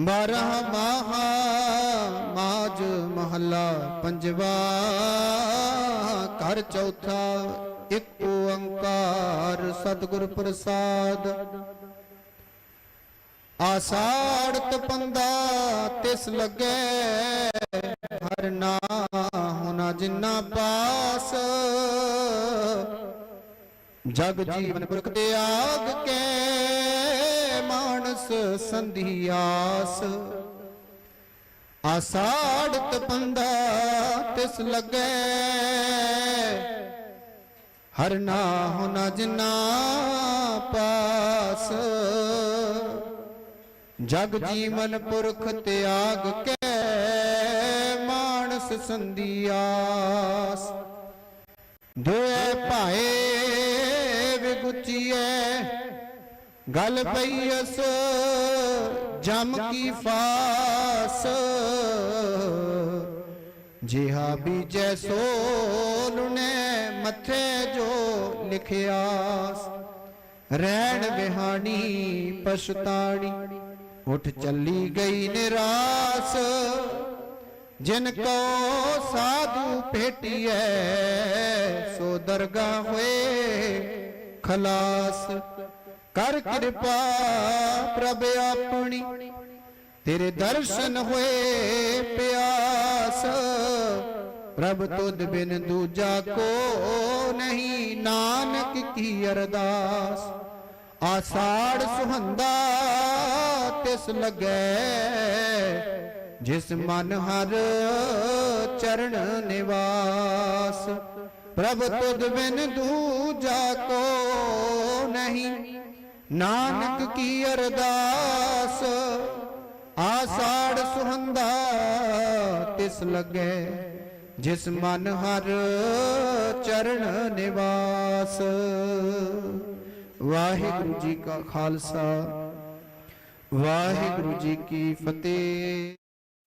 ਬਾਰਹ ਮਾਹਾ ਮਾਜ ਮਹੱਲਾ ਪੰਜਵਾ, ਘਰ ਚੌਥਾ ਇੱਕ ਓੰਕਾਰ ਸਤਿਗੁਰ ਪ੍ਰਸਾਦ। ਆਸਾੜ ਤਪੰਦਾ ਤਿਸ ਲੱਗੇ, ਹਰ ਹੋਣਾ ਜਿੰਨਾ ਪਾਸ। ਜਗ ਜੀਵਨ ਪੁਰਖ ਤੇ ਆਗ ਕੇ ਸੰਧੀ ਆਸ। ਆਸਾੜ ਤਪੰਦਾ ਤਿਸ ਲੱਗੇ। ਹਰ ਨਾਮ ਨ ਜਿਨਾ ਪਾਸ। ਜਗ ਜੀਵਨ ਪੁਰਖ ਤਿਆਗ ਕੇ ਮਾਨਸ ਸੰਧਿਆਸ ਦੋਏ ਭਾਏ ਵਿਗੁਚੀਏ ਗਲ ਪਈਸ ਜਮ ਕੀ ਫਾਸ। ਜਿਹਾ ਬੀਜੈ ਸੋ ਲੁਨੇ ਮੱਥੇ ਜੋ ਲਿਖਿਆਸ ਰਹਿਣ ਵਿਹਾਣੀ ਪਛਤਾਣੀ ਉਠ ਚੱਲੀ ਗਈ ਨਿਰਾਸ। ਜਿਨ ਕੋ ਸਾਧੂ ਭੇਟੀਐ ਸੋ ਦਰਗਾ ਹੋਏ ਖਲਾਸ। ਕਰ ਕਿਰਪਾ ਪ੍ਰਭ ਆਪਣੀ। ਤੇਰੇ ਦਰਸ਼ਨ ਹੋਏ ਪਿਆਸ। ਪ੍ਰਭ ਤੁਧ ਬਿਨ ਦੂਜਾ ਕੋ ਨਹੀਂ, ਨਾਨਕ ਕੀ ਅਰਦਾਸ। ਆਸਾੜ ਸੁਹੰਦਾ ਤਿਸ ਲੱਗੈ, ਜਿਸ ਮਨ ਹਰ ਚਰਨ ਨਿਵਾਸ। ਪ੍ਰਭ ਤੁਧ ਬਿਨ ਦੂਜਾ ਕੋ ਨਹੀਂ ਨਾਨਕ ਕੀ ਅਰਦਾਸ? ਆਸਾੜ ਸੁਹੰਦਾ ਤਿਸ ਲੱਗੈ, ਜਿਸ ਮਨ ਹਰ ਚਰਨ ਨਿਵਾਸ। ਵਾਹਿਗੁਰੂ ਜੀ ਕਾ ਖਾਲਸਾ, ਵਾਹਿਗੁਰੂ ਜੀ ਕੀ ਫਤਿਹ।